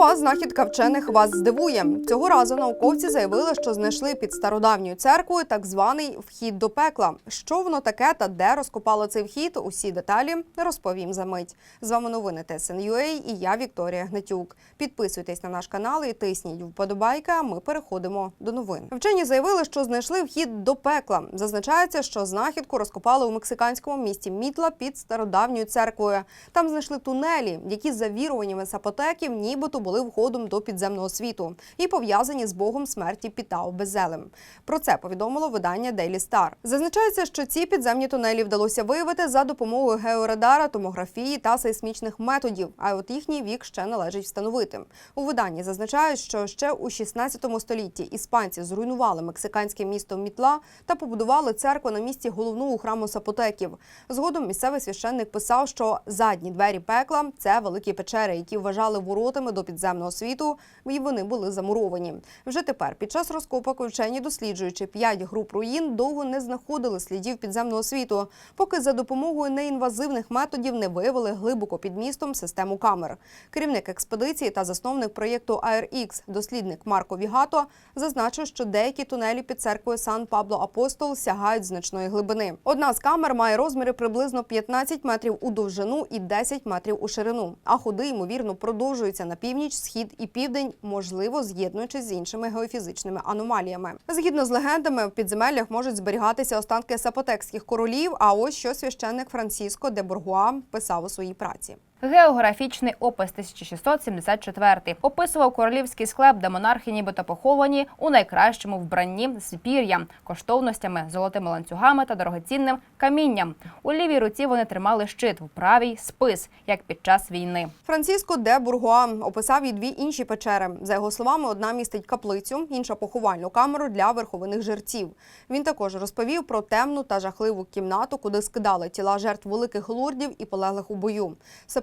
Чергова знахідка вчених вас здивує. Цього разу науковці заявили, що знайшли під стародавньою церквою так званий вхід до пекла. Що воно таке та де розкопало цей вхід? Усі деталі розповім за мить. З вами новини ТСНЮА і я Вікторія Гнатюк. Підписуйтесь на наш канал і тисніть вподобайка. Ми переходимо до новин. Вчені заявили, що знайшли вхід до пекла. Зазначається, що знахідку розкопали у мексиканському місті Мітла під стародавньою церквою. Там знайшли тунелі, які за віруваннями сапотеків нібито були входом до підземного світу і пов'язані з богом смерті Пітао Безелем. Про це повідомило видання Daily Star. Зазначається, що ці підземні тунелі вдалося виявити за допомогою георадара, томографії та сейсмічних методів. А от їхній вік ще належить встановити. У виданні зазначають, що ще у 16 столітті іспанці зруйнували мексиканське місто Мітла та побудували церкву на місці головного храму сапотеків. Згодом місцевий священник писав, що задні двері пекла це великі печери, які вважали воротами до підземного світу, і вони були замуровані. Вже тепер, під час розкопок, вчені, досліджуючи п'ять груп руїн, довго не знаходили слідів підземного світу, поки за допомогою неінвазивних методів не виявили глибоко під містом систему камер. Керівник експедиції та засновник проєкту ARX, дослідник Марко Вігато, зазначив, що деякі тунелі під церквою Сан Пабло Апостол сягають значної глибини. Одна з камер має розміри приблизно 15 метрів у довжину і 10 метрів у ширину. А ходи, ймовірно, продовжуються на північ, схід і південь, можливо, з'єднуючись з іншими геофізичними аномаліями. Згідно з легендами, в підземеллях можуть зберігатися останки сапотекських королів. А ось що священник Франциско де Боргуа писав у своїй праці. Географічний опис 1674 описував королівський склеп, де монархи нібито поховані у найкращому вбранні з пір'ям, коштовностями, золотими ланцюгами та дорогоцінним камінням. У лівій руці вони тримали щит, в правій спис, як під час війни. Франциско де Бургуа описав і дві інші печери. За його словами, одна містить каплицю, інша поховальну камеру для верховиних жерців. Він також розповів про темну та жахливу кімнату, куди скидали тіла жертв великих лордів і полеглих у бою.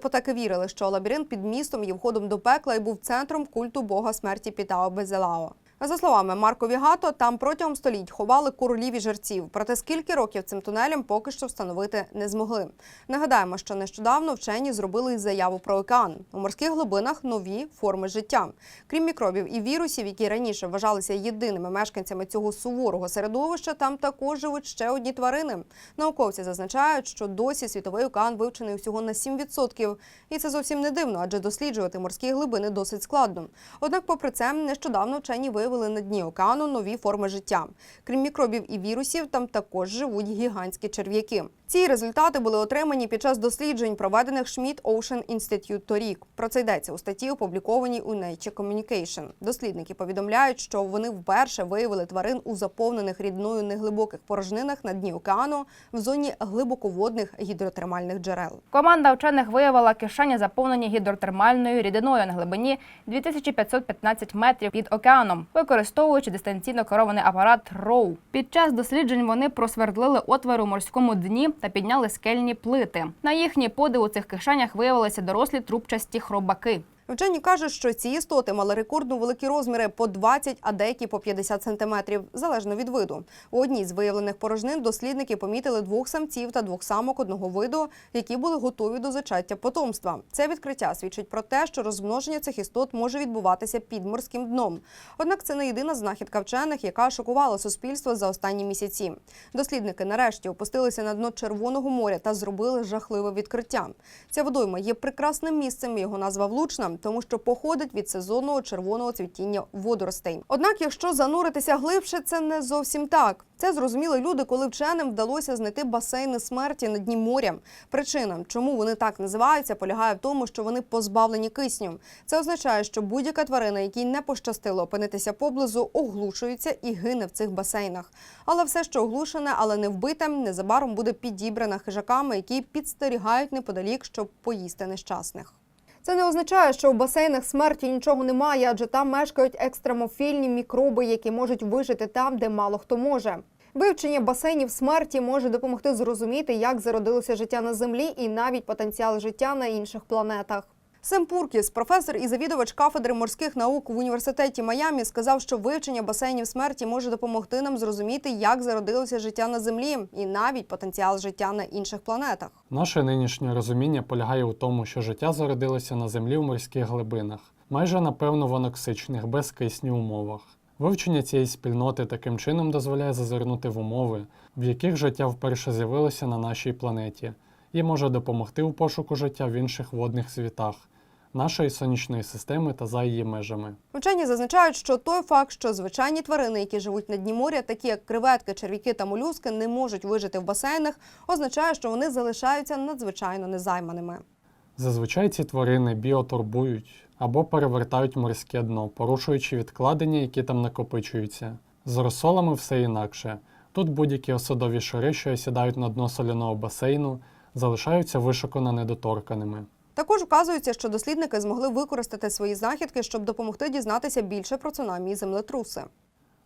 Сепотеки вірили, що лабіринт під містом є входом до пекла і був центром культу бога смерті Пітао Безелао. За словами Марко Вігато, там протягом століть ховали королів і жерців. Проте скільки років цим тунелям поки що встановити не змогли. Нагадаємо, що нещодавно вчені зробили заяву про океан. У морських глибинах нові форми життя. Крім мікробів і вірусів, які раніше вважалися єдиними мешканцями цього суворого середовища, там також живуть ще одні тварини. Науковці зазначають, що досі світовий океан вивчений всього на 7%. І це зовсім не дивно, адже досліджувати морські глибини досить складно. Однак, попри це, нещодавно вчені виявили на дні океану нові форми життя. Крім мікробів і вірусів, там також живуть гігантські черв'яки. Ці результати були отримані під час досліджень, проведених Schmidt Ocean Institute торік. Про це йдеться у статті, опублікованій у Nature Communication. Дослідники повідомляють, що вони вперше виявили тварин у заповнених рідною неглибоких порожнинах на дні океану в зоні глибоководних гідротермальних джерел. Команда вчених виявила кишені, заповнені гідротермальною рідиною на глибині 2515 метрів під океаном, використовуючи дистанційно керований апарат ROW. Під час досліджень вони просвердлили отвори у морському дні та підняли скельні плити. На їхній подив у цих кишенях виявилися дорослі трубчасті хробаки. Вчені кажуть, що ці істоти мали рекордно великі розміри по 20, а деякі по 50 сантиметрів, залежно від виду. У одній з виявлених порожнин дослідники помітили двох самців та двох самок одного виду, які були готові до зачаття потомства. Це відкриття свідчить про те, що розмноження цих істот може відбуватися під морським дном. Однак це не єдина знахідка вчених, яка шокувала суспільство за останні місяці. Дослідники нарешті опустилися на дно Червоного моря та зробили жахливе відкриття. Ця водойма є прекрасним місцем. Його назва влучна, тому що походить від сезонного червоного цвітіння водоростей. Однак, якщо зануритися глибше, це не зовсім так. Це зрозуміли люди, коли вченим вдалося знайти басейни смерті на дні моря. Причина, чому вони так називаються, полягає в тому, що вони позбавлені кисню. Це означає, що будь-яка тварина, якій не пощастило опинитися поблизу, оглушується і гине в цих басейнах. Але все, що оглушене, але не вбите, незабаром буде підібране хижаками, які підстерігають неподалік, щоб поїсти нещасних. Це не означає, що в басейнах смерті нічого немає, адже там мешкають екстремофільні мікроби, які можуть вижити там, де мало хто може. Вивчення басейнів смерті може допомогти зрозуміти, як зародилося життя на землі і навіть потенціал життя на інших планетах. Сем Пуркіс, професор і завідувач кафедри морських наук в університеті Майамі, сказав, що вивчення басейнів смерті може допомогти нам зрозуміти, як зародилося життя на землі, і навіть потенціал життя на інших планетах. Наше нинішнє розуміння полягає у тому, що життя зародилося на землі в морських глибинах. майже напевно в аноксичних, безкисню умовах. Вивчення цієї спільноти таким чином дозволяє зазирнути в умови, в яких життя вперше з'явилося на нашій планеті, і може допомогти у пошуку життя в інших водних світах, нашої сонячної системи та за її межами. Вчені зазначають, що той факт, що звичайні тварини, які живуть на дні моря, такі як креветки, черв'яки та молюски, не можуть вижити в басейнах, означає, що вони залишаються надзвичайно незайманими. Зазвичай ці тварини біотурбують або перевертають морське дно, порушуючи відкладення, які там накопичуються. З розсолами все інакше. Тут будь-які осадові шари, що осідають на дно соляного басейну, залишаються вишукано недоторканими. Також вказується, що дослідники змогли використати свої знахідки, щоб допомогти дізнатися більше про цунамі і землетруси.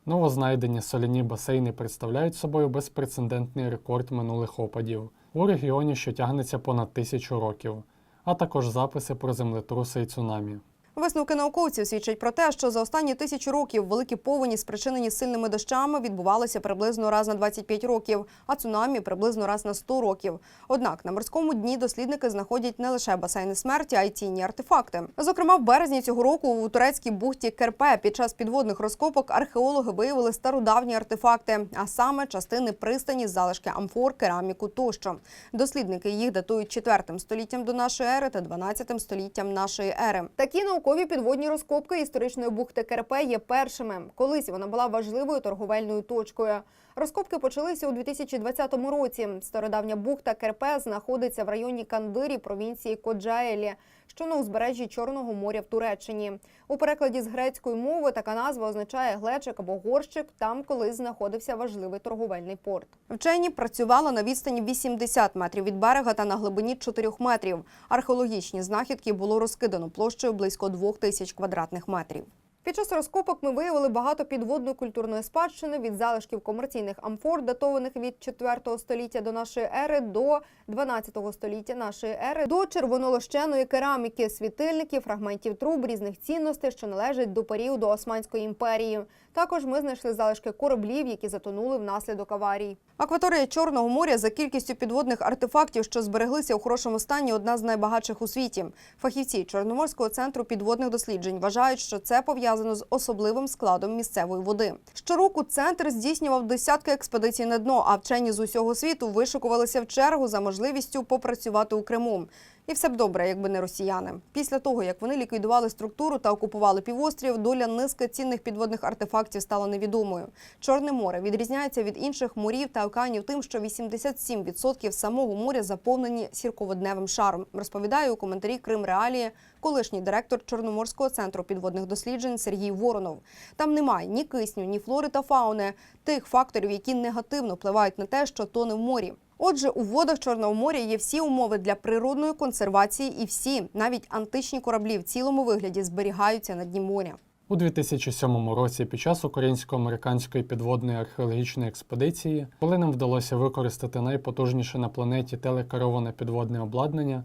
Новознайдені соляні басейни представляють собою безпрецедентний рекорд минулих опадів у регіоні, що тягнеться понад тисячу років, а також записи про землетруси і цунамі. Висновки науковців свідчать про те, що за останні тисячу років великі повені, спричинені сильними дощами, відбувалися приблизно раз на 25 років, а цунамі приблизно раз на 100 років. Однак на морському дні дослідники знаходять не лише басейни смерті, а й цінні артефакти. Зокрема, в березні цього року у турецькій бухті Керпе під час підводних розкопок археологи виявили стародавні артефакти, а саме частини пристані, залишки амфор, кераміку тощо. Дослідники їх датують 4 століттям до нашої ери та 12 століттям нашої ери. Такі наукові підводні розкопки історичної бухти Керпе є першими. Колись вона була важливою торговельною точкою. Розкопки почалися у 2020 році. Стародавня бухта Керпе знаходиться в районі Кандирі провінції Коджаелі, що на узбережжі Чорного моря в Туреччині. У перекладі з грецької мови така назва означає глечик або горщик. Там колись знаходився важливий торговельний порт. Вчені працювали на відстані 80 метрів від берега та на глибині 4 метрів. Археологічні знахідки було розкидано площею близько 2 тисяч квадратних метрів. Під час розкопок ми виявили багато підводної культурної спадщини від залишків комерційних амфор, датованих від 4 століття до нашої ери до 12 століття нашої ери, до червонолощеної кераміки, світильників, фрагментів труб, різних цінностей, що належать до періоду Османської імперії. Також ми знайшли залишки кораблів, які затонули внаслідок аварій. Акваторія Чорного моря за кількістю підводних артефактів, що збереглися у хорошому стані, одна з найбагатших у світі. Фахівці Чорноморського центру підводних досліджень вважають, що це пов'язано з особливим складом місцевої води. Щороку центр здійснював десятки експедицій на дно, а вчені з усього світу вишикувалися в чергу за можливістю попрацювати у Криму. І все б добре, якби не росіяни. Після того, як вони ліквідували структуру та окупували півострів, доля низки цінних підводних артефактів стала невідомою. Чорне море відрізняється від інших морів та океанів тим, що 87% самого моря заповнені сірководневим шаром. Розповідає у коментарі Крим Реалії колишній директор Чорноморського центру підводних досліджень Сергій Воронов. Там немає ні кисню, ні флори та фауни, тих факторів, які негативно впливають на те, що тоне в морі. Отже, у водах Чорного моря є всі умови для природної консервації, і всі, навіть античні кораблі в цілому вигляді зберігаються на дні моря. У 2007 році під час українсько-американської підводної археологічної експедиції, коли нам вдалося використати найпотужніше на планеті телекероване підводне обладнання,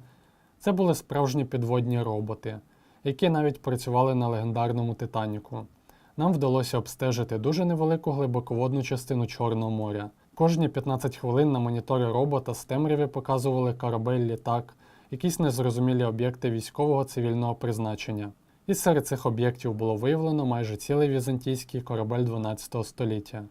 це були справжні підводні роботи, які навіть працювали на легендарному Титаніку. Нам вдалося обстежити дуже невелику глибоководну частину Чорного моря. Кожні 15 хвилин на моніторі робота з темряви показували корабель, літак, якісь незрозумілі об'єкти військового цивільного призначення. І серед цих об'єктів було виявлено майже цілий візантійський корабель 12 століття.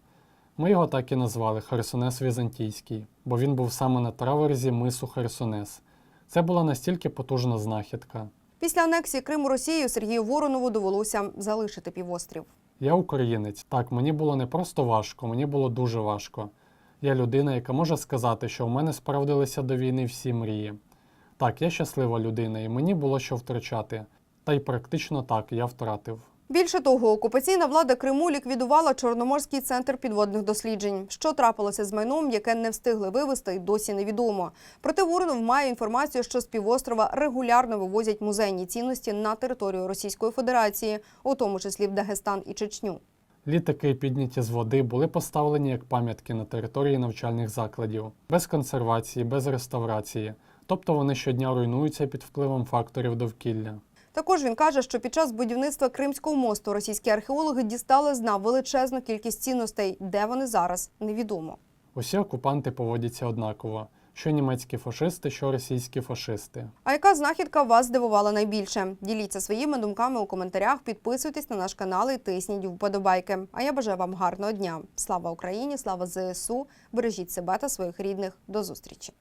Ми його так і назвали Херсонес Візантійський, бо він був саме на траверзі мису Херсонес. Це була настільки потужна знахідка. Після анексії Криму Росією Сергію Воронову довелося залишити півострів. Я українець. Так, мені було не просто важко, мені було дуже важко. Я людина, яка може сказати, що в мене справдилися до війни всі мрії. Так, я щаслива людина, і мені було що втрачати. Та й практично так я втратив. Більше того, окупаційна влада Криму ліквідувала Чорноморський центр підводних досліджень. Що трапилося з майном, яке не встигли вивезти, досі невідомо. Проте Воронов має інформацію, що з півострова регулярно вивозять музейні цінності на територію Російської Федерації, у тому числі в Дагестан і Чечню. Літаки, підняті з води, були поставлені як пам'ятки на території навчальних закладів, без консервації, без реставрації. Тобто вони щодня руйнуються під впливом факторів довкілля. Також він каже, що під час будівництва Кримського мосту російські археологи дістали з дна величезну кількість цінностей. Де вони зараз, невідомо. Усі окупанти поводяться однаково. Що німецькі фашисти, що російські фашисти. А яка знахідка вас здивувала найбільше? Діліться своїми думками у коментарях, підписуйтесь на наш канал і тисніть вподобайки. А я бажаю вам гарного дня. Слава Україні! Слава ЗСУ! Бережіть себе та своїх рідних. До зустрічі!